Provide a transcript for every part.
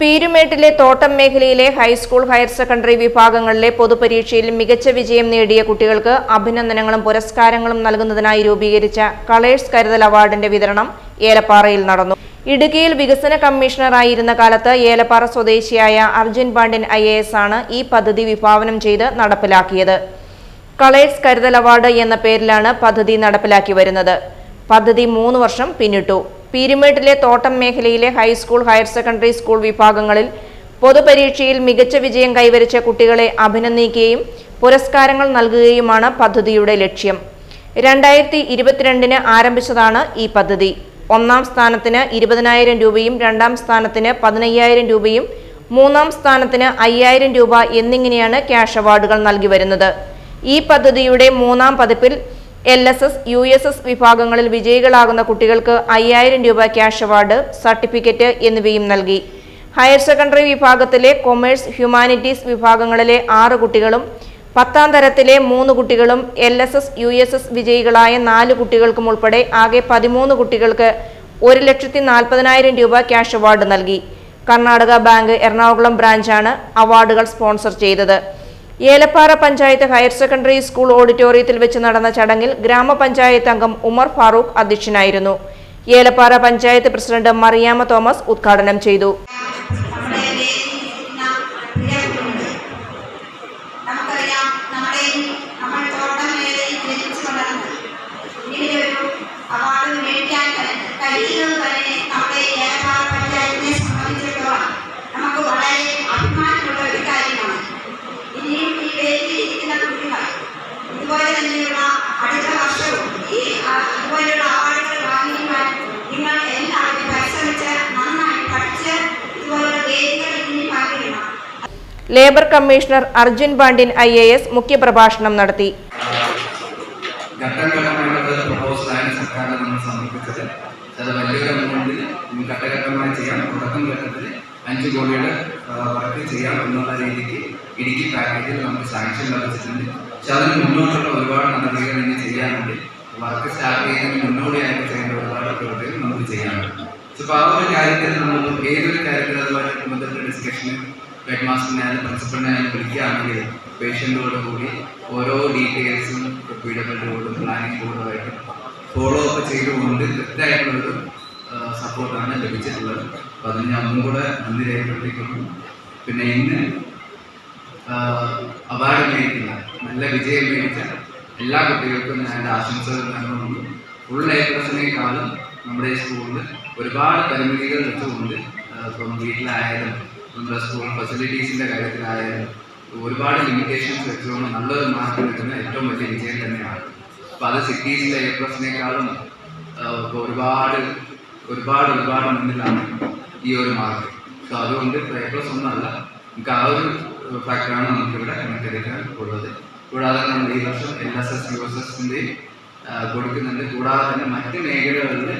പീരുമേട്ടിലെ തോട്ടം മേഖലയിലെ high school higher secondary വിഭാഗങ്ങളിലെ പൊതുപരീക്ഷയിൽ മികച്ച വിജയം നേടിയ കുട്ടികൾക്ക് അഭിനന്ദനങ്ങളും പുരസ്കാരങ്ങളും നൽകുന്നതിനായി രൂപീകരിച്ച കളേഴ്സ് കരുതൽ അവാർഡിന്റെ വിതരണം ഏലപ്പാറയിൽ നടന്നു. ഇടുക്കിയിൽ വികസന കമ്മീഷണറായിരുന്ന കാലത്ത് ഏലപ്പാറ സ്വദേശിയായ അർജുൻ പാണ്ഡ്യൻ ഐ ആണ് ഈ പദ്ധതി വിഭാവനം ചെയ്ത് നടപ്പിലാക്കിയത്. കളേഴ്സ് കരുതൽ അവാർഡ് എന്ന പേരിലാണ് പദ്ധതി നടപ്പിലാക്കി വരുന്നത്. പദ്ധതി മൂന്ന് വർഷം പിന്നിട്ടു. പീരുമേട്ടിലെ തോട്ടം മേഖലയിലെ ഹൈസ്കൂൾ ഹയർ സെക്കൻഡറി സ്കൂൾ വിഭാഗങ്ങളിൽ പൊതുപരീക്ഷയിൽ മികച്ച വിജയം കൈവരിച്ച കുട്ടികളെ അഭിനന്ദിക്കുകയും പുരസ്കാരങ്ങൾ നൽകുകയുമാണ് പദ്ധതിയുടെ ലക്ഷ്യം. രണ്ടായിരത്തി ഇരുപത്തിരണ്ടിന് ആരംഭിച്ചതാണ് ഈ പദ്ധതി. ഒന്നാം സ്ഥാനത്തിന് ഇരുപതിനായിരം രൂപയും രണ്ടാം സ്ഥാനത്തിന് പതിനയ്യായിരം രൂപയും മൂന്നാം സ്ഥാനത്തിന് അയ്യായിരം രൂപ എന്നിങ്ങനെയാണ് ക്യാഷ് അവാർഡുകൾ നൽകി വരുന്നത്. ഈ പദ്ധതിയുടെ മൂന്നാം പതിപ്പിൽ L S S U S S വിഭാഗങ്ങളിൽ വിജയികളാകുന്ന കുട്ടികൾക്ക് അയ്യായിരം രൂപ ക്യാഷ് അവാർഡ് സർട്ടിഫിക്കറ്റ് എന്നിവയും നൽകി. ഹയർ സെക്കൻഡറി വിഭാഗത്തിലെ കൊമേഴ്സ് ഹ്യൂമാനിറ്റീസ് വിഭാഗങ്ങളിലെ ആറ് കുട്ടികളും പത്താം തരത്തിലെ മൂന്ന് കുട്ടികളും L S S U S S വിജയികളായ നാല് കുട്ടികൾക്കും ഉൾപ്പെടെ ആകെ പതിമൂന്ന് കുട്ടികൾക്ക് ഒരു ലക്ഷത്തി നാൽപ്പതിനായിരം രൂപ ക്യാഷ് അവാർഡ് നൽകി. കർണാടക ബാങ്ക് എറണാകുളം ബ്രാഞ്ചാണ് അവാർഡുകൾ സ്പോൺസർ ചെയ്തത്. Elappara panchayat higher secondary school ഓഡിറ്റോറിയത്തിൽ വെച്ച് നടന്ന ചടങ്ങിൽ ഗ്രാമപഞ്ചായത്ത് അംഗം ഉമർ ഫാറൂഖ് അധ്യക്ഷനായിരുന്നു. ഏലപ്പാറ പഞ്ചായത്ത് പ്രസിഡന്റ് മറിയാമ തോമസ് ഉദ്ഘാടനം ചെയ്തു. നമ്മുടെ labour commissioner Arjun Pandian I A S മുഖ്യപ്രഭാഷണം നടത്തി. അഞ്ച് കോടിയുടെ വർക്ക് ചെയ്യാം എന്നുള്ള രീതിക്ക് ഇടുക്കി പാക്കേജിൽ നമുക്ക് സാങ്ഷൻ ലഭിച്ചിട്ടുണ്ട്. പക്ഷെ അതിന് മുന്നോട്ടുള്ള ഒരുപാട് നടപടികൾ ഇനി ചെയ്യാനുണ്ട്. വർക്ക് സ്റ്റാർട്ട് ചെയ്യുന്നതിന് മുന്നോടിയായിട്ട് ചെയ്യേണ്ട ഒരുപാട് നമുക്ക് ചെയ്യാനുണ്ട്. അപ്പോൾ ആ ഒരു കാര്യത്തിൽ നമ്മൾ ഏതൊരു കാര്യത്തിൽ അതുമായിട്ട് ബന്ധപ്പെട്ട ഡിസ്കഷന് ഹെഡ് മാസ്റ്ററിനായാലും പ്രിൻസിപ്പളിനായാലും വിളിക്കുകയാണെങ്കിൽ പേഷ്യന്റോട് കൂടി ഓരോ ഡീറ്റെയിൽസും പി ഡബ്ല്യു ബോർഡും പ്ലാനിംഗ് ബോർഡുമായിട്ട് ഫോളോ അപ്പ് ചെയ്തുകൊണ്ട് കൃത്യമായിട്ടുള്ളൊരു സപ്പോർട്ടാണ് ലഭിച്ചിട്ടുള്ളത്. അപ്പോൾ അതിന് ഞാൻ ഒന്നും കൂടെ നന്ദി രേഖപ്പെടുത്തിക്കുന്നു പിന്നെ ഇന്ന് അവാർഡ് മേടിക്കുന്ന നല്ല വിജയം മേടിച്ച എല്ലാ കുട്ടികൾക്കും ഞാൻ എന്റെ ആശംസകൾ നൽകുന്നുണ്ട് ഫുൾ എ പ്ലസിനേക്കാളും നമ്മുടെ സ്കൂളിൽ ഒരുപാട് പരിമിതികൾ വെച്ചുകൊണ്ട് ഇപ്പം വീട്ടിലായാലും നമ്മുടെ സ്കൂൾ ഫെസിലിറ്റീസിന്റെ കാര്യത്തിലായാലും ഒരുപാട് ലിമിറ്റേഷൻസ് വെച്ചുകൊണ്ട് നല്ലൊരു മാർക്ക് കിട്ടുന്ന ഏറ്റവും വലിയ വിജയം തന്നെയാണ്. അപ്പം അത് സിറ്റീസിലെ എ പ്ലസിനേക്കാളും ഒരുപാട് ഒരുപാട് ഒരുപാട് മുന്നിലാണ് ഈ ഒരു മാർക്ക് സോ അതുകൊണ്ട് എ പ്ലസ് ഒന്നല്ല നമുക്ക് ആ ഒരു ഫാക്ടറാണ് നമുക്കിവിടെ കണക്കെടുക്കാൻ ഉള്ളത്. കൂടാതെ നമ്മൾ ഈ വർഷം L S S U S എസിന്റെയും കൊടുക്കുന്നുണ്ട്. കൂടാതെ തന്നെ മറ്റ് മേഖലകളിൽ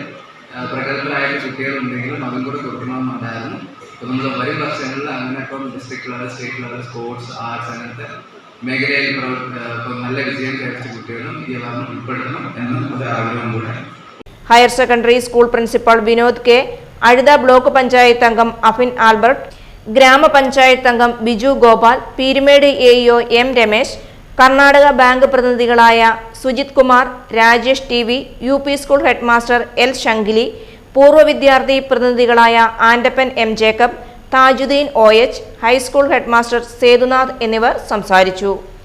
പ്രഗത്ഭരായ കുട്ടികളുണ്ടെങ്കിലും അതും കൂടെ കൊടുക്കണമെന്നുണ്ടായിരുന്നു. നമ്മൾ വരും വർഷങ്ങളിൽ അങ്ങനെ ഇപ്പം district level state level sports arts അങ്ങനത്തെ മേഖലയിൽ നല്ല വിജയം കൈവരിച്ച കുട്ടികളും ഈ അവാർഡിൽ ഉൾപ്പെടുത്തണം എന്നും ഒരു ആഗ്രഹം കൂടെ. Higher secondary school principal Vinod K Azhutha block panchayat അംഗം അഫിൻ ആൽബർട്ട് ഗ്രാമപഞ്ചായത്ത് അംഗം Biju Gopal Peerumade A E O M Ramesh Karnataka bank പ്രതിനിധികളായ Sujith Kumar Rajesh T V U P school head master L Shankili പൂർവ വിദ്യാർത്ഥി പ്രതിനിധികളായ Andappan M Jacob Thajuddeen O H high school headmaster Sethunath എന്നിവർ സംസാരിച്ചു.